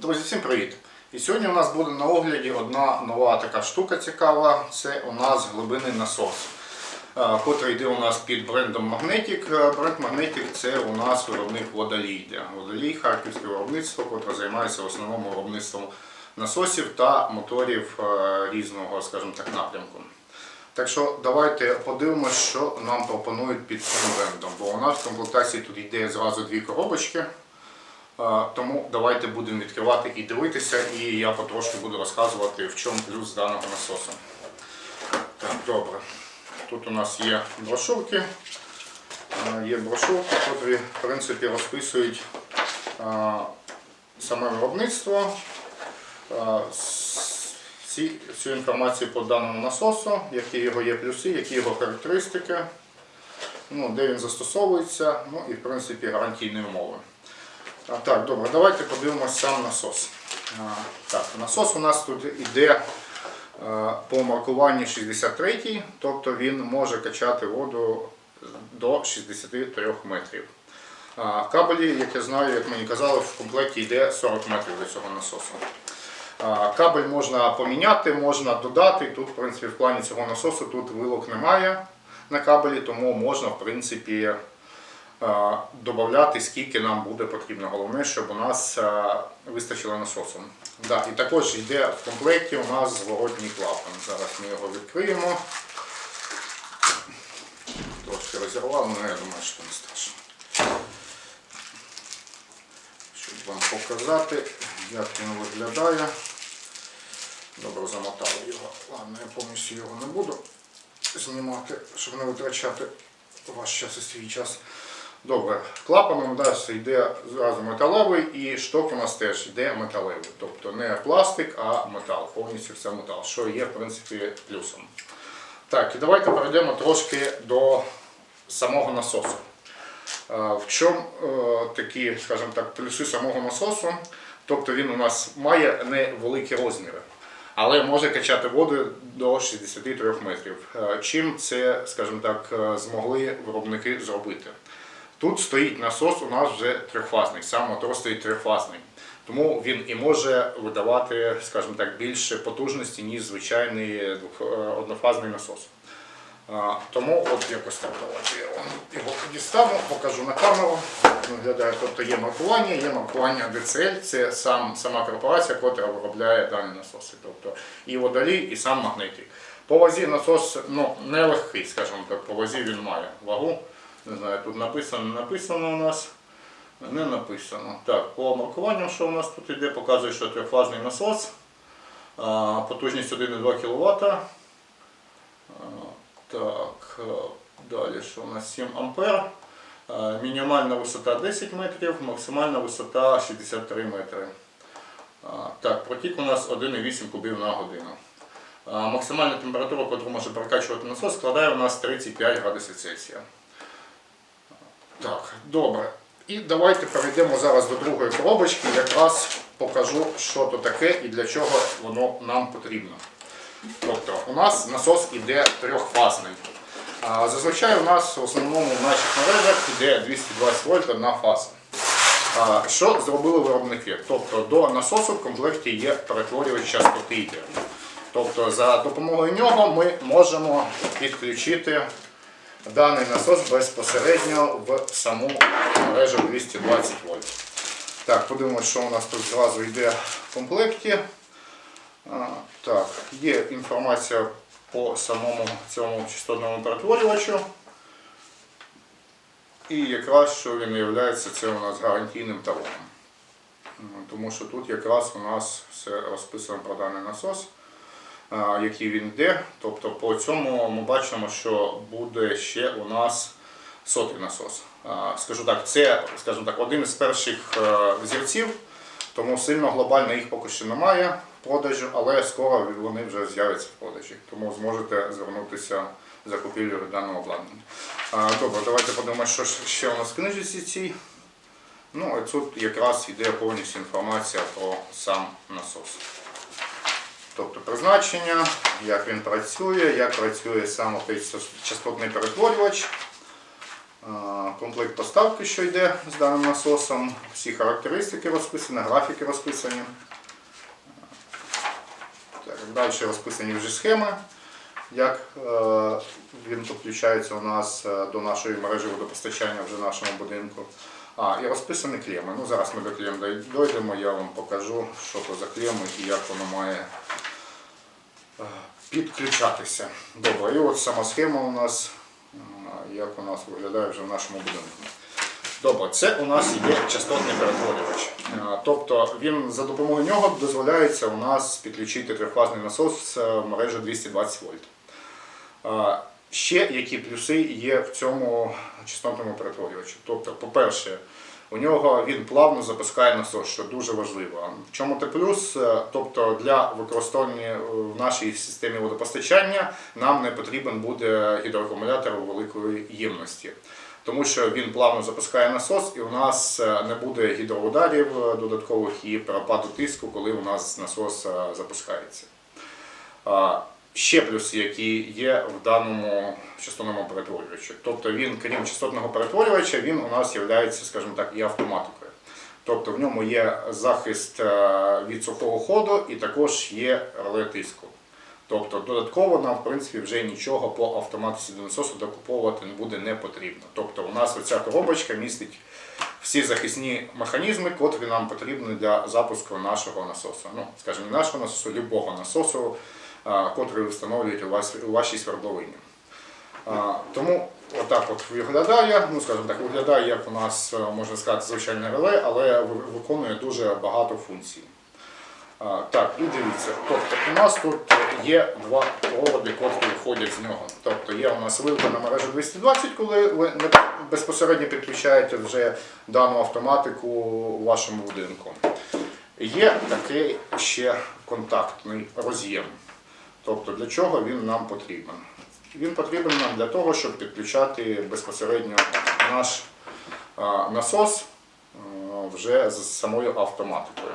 Друзі, всім привіт! І сьогодні у нас буде на огляді одна нова така штука цікава. Це у нас глибинний насос, е, котрий йде у нас під брендом Magnetic. Е, Бренд Magnetic це у нас виробник водолій. Водолій, харківське виробництво, котре займається в основному виробництвом насосів та моторів е, різного, скажімо так, напрямку. Так що давайте подивимося, що нам пропонують під цим брендом. Бо у нас в комплектації тут йде зразу дві коробочки. Тому давайте будемо відкривати і дивитися, і я потрошки буду розказувати, в чому плюс даного насосу. Так, добре. Тут у нас є брошурки. Є брошурки, які в принципі розписують саме виробництво. всю інформацію по даному насосу, які його є плюси, які його характеристики, ну, де він застосовується, ну і в принципі гарантійні умови. Так, добре, давайте подивимось сам насос. Так, насос у нас тут іде по маркуванні 63, тобто він може качати воду до 63 метрів. Кабелі, як я знаю, як мені казали, в комплекті йде 40 метрів до цього насосу. Кабель можна поміняти, можна додати. Тут, в принципі, в плані цього насосу тут вилок немає на кабелі, тому можна, в принципі, додати, скільки нам буде потрібно. Головне, щоб у нас вистачило насосу. Да, і також йде в комплекті у нас зворотній клапан. Зараз ми його відкриємо. Трошки розірвав, але я думаю, що не страшно. Щоб вам показати, як він виглядає. Добре, замотали його. Ладно, я повністю його не буду знімати, щоб не витрачати ваш час і свій час. Добре, клапан у нас йде зразу металевий і шток у нас теж йде металевий. Тобто не пластик, а метал, повністю все метал, що є в принципі плюсом. Так, і давайте перейдемо трошки до самого насосу. Е, В чому е, такі, скажімо так, плюси самого насосу? Тобто він у нас має невеликі розміри, але може качати воду до 63 метрів. Е, Чим це, скажімо так, змогли виробники зробити? Тут стоїть насос у нас вже трьохфазний, сам мотор стоїть трьохфазний. Тому він і може видавати, скажімо так, більше потужності, ніж звичайний е, однофазний насос. Тому от якось так давайте я його дістану, покажу на камеру. Виглядає, тобто є маркування, є маркування DCL, це сам, сама корпорація, яка виробляє дані насоси. Тобто і водолій, і сам магнетик. По вазі насос ну, легкий, скажімо так, по вазі він має вагу. Не знаю, тут написано, не написано у нас. Не написано. Так, по маркуванням, що у нас тут іде, показує, що трьохфазний насос. Потужність 1,2 кВт. Так, е, далі що у нас 7 ампер. Е, Мінімальна висота 10 метрів, максимальна висота 63 метри. Так, протік у нас 1,8 кубів на годину. Максимальна температура, яку може прокачувати насос, складає у нас 35 градусів Цельсія. Так, добре. І давайте перейдемо зараз до другої коробочки. Якраз покажу, що то таке і для чого воно нам потрібно. Тобто у нас насос іде трьохфазний. Зазвичай у нас в основному в наших мережах іде 220 вольт одна фаза. Що зробили виробники? Тобто до насосу в комплекті є перетворювач частоти. Тобто за допомогою нього ми можемо підключити даний насос безпосередньо в саму мережу 220 вольт. Так, подивимося, що у нас тут зразу йде в комплекті. Так, є інформація по самому цьому частотному перетворювачу. І якраз що він є, це у нас гарантійним талоном. Тому що тут якраз у нас все розписано про даний насос, який він йде. Тобто по цьому ми бачимо, що буде ще у нас сотий насос. Скажу так, це скажімо так, один із перших е, взірців, тому сильно глобально їх поки що немає в продажу, але скоро вони вже з'являться в продажі. Тому зможете звернутися за купівлею даного обладнання. Добре, давайте подивимося, що ще у нас в книжці цій. Ну, і тут якраз йде повністю інформація про сам насос. Тобто призначення, як він працює, як працює сам цей частотний перетворювач. комплект поставки, що йде з даним насосом, всі характеристики розписані, графіки розписані. Далі розписані вже схеми, як е, він підключається у нас е, до нашої мережі водопостачання вже в нашому будинку. А, і розписані клеми. Ну, зараз ми до клем дойдемо, я вам покажу, що то за клеми і як воно має підключатися. Добре, і от сама схема у нас, е, як у нас виглядає вже в нашому будинку. Добре, це у нас є частотний перетворювач. Е, Тобто він за допомогою нього дозволяється у нас підключити трьохфазний насос в мережу 220 вольт. Е, Ще які плюси є в цьому частотному перетворювачі. Тобто, по-перше, у нього він плавно запускає насос, що дуже важливо. В чому це плюс? Е, Тобто для використання е, в нашій системі водопостачання нам не потрібен буде гідроакумулятор великої ємності. Тому що він плавно запускає насос, і у нас е, не буде гідроударів додаткових і перепаду тиску, коли у нас насос запускається. Ще плюс, які є в даному частотному перетворювачі. Тобто він, крім частотного перетворювача, він у нас є, скажімо так, і автоматикою. Тобто в ньому є захист е, від сухого ходу і також є реле тиску. Тобто додатково нам, в принципі, вже нічого по автоматиці до насосу докуповувати не буде не потрібно. Тобто у нас оця коробочка містить всі захисні механізми, котрі нам потрібні для запуску нашого насосу. Ну, скажімо, нашого насосу, любого насосу, а, котрий ви встановлюєте у вашій свердловині. Тому отак от виглядає, ну скажімо так, виглядає, як у нас, е, можна сказати, звичайне реле, але виконує дуже багато функцій. Так, і дивіться, тобто у нас тут є два проводи, котрі виходять з нього. Тобто є у нас вилка на мережу 220, коли ви безпосередньо підключаєте вже дану автоматику у вашому будинку. Є такий ще контактний роз'єм. Тобто для чого він нам потрібен? Він потрібен нам для того, щоб підключати безпосередньо наш насос вже з самою автоматикою.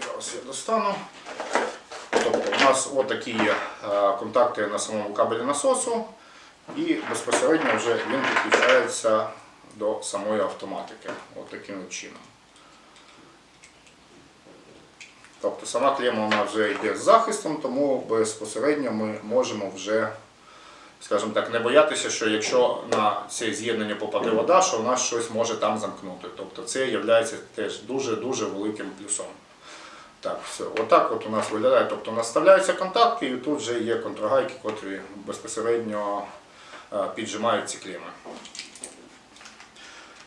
Зараз я достану. Тобто у нас отакі є контакти на самому кабелі насосу, і безпосередньо вже він підключається до самої автоматики. От таким от чином. Тобто сама клема вона вже йде з захистом, тому безпосередньо ми можемо вже, скажімо так, не боятися, що якщо на це з'єднання попаде вода, що у нас щось може там замкнути. Тобто це є теж дуже-дуже великим плюсом. Так, все. Отак от у нас виглядає. Тобто наставляються контакти, і тут вже є контрагайки, котрі безпосередньо е, піджимають ці клеми.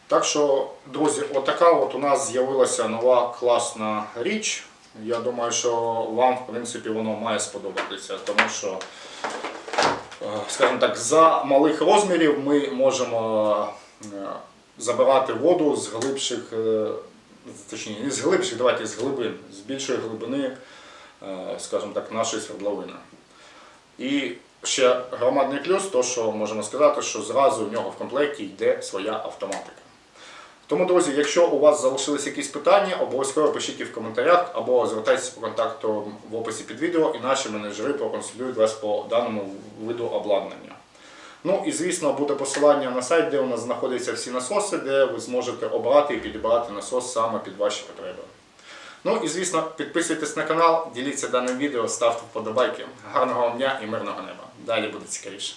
Так що, друзі, отака от у нас з'явилася нова класна річ. Я думаю, що вам, в принципі, воно має сподобатися, тому що, е, скажімо так, за малих розмірів ми можемо е, забирати воду з глибших, е, точніше, не з глибших, давайте з глибин, з більшої глибини, скажімо так, нашої свердловини. І ще громадний плюс, то що можемо сказати, що зразу в нього в комплекті йде своя автоматика. Тому, друзі, якщо у вас залишились якісь питання, обов'язково пишіть їх в коментарях або звертайтеся по контакту в описі під відео, і наші менеджери проконсультують вас по даному виду обладнання. Ну і звісно буде посилання на сайт, де у нас знаходяться всі насоси, де ви зможете обрати і підібрати насос саме під ваші потреби. Ну і звісно, підписуйтесь на канал, діліться даним відео, ставте вподобайки. Гарного вам дня і мирного неба. Далі буде цікавіше.